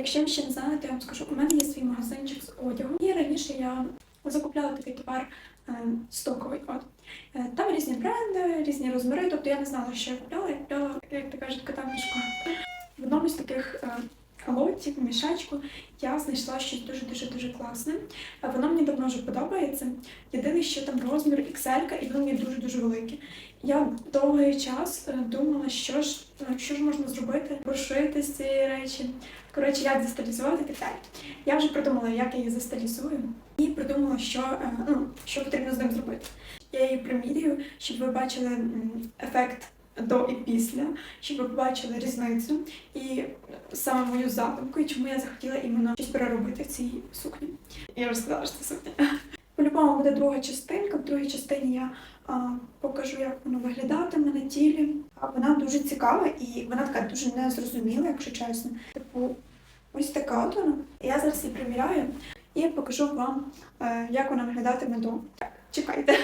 Якщо ще не знаєте, я вам скажу, у мене є свій магазинчик з одягу. І раніше я закупляла такий товар е, стоковий. От. Е, Там різні бренди, різні розміри. Тобто я не знала, що я купляла. Я купляла, як ти кажуть, кота в. В одному з таких е, лотів, мішечку, я знайшла щось дуже-дуже-дуже класне. Воно мені давно вже подобається. Єдине, що там розмір XL, і воно мені дуже-дуже велике. Я довгий час е, думала, що ж, е, що ж можна зробити, прошити з цієї речі. Коротше, як застилізувати так. Я вже придумала, як я її застилізую, і придумала, що, е, ну, що потрібно з ним зробити. Я її примірюю, щоб ви бачили ефект до і після, щоб ви побачили різницю і саме мою задумку, і чому я захотіла іменно щось переробити в цій сукні. Я вже сказала, що це сукня. По-любому буде друга частинка. В другій частині я а, покажу, як воно виглядатиме на тілі. А вона дуже цікава і вона така дуже незрозуміла, якщо чесно. Типу, ось така от вона. Я зараз її приміряю і покажу вам, е, як вона виглядатиме до. Чекайте.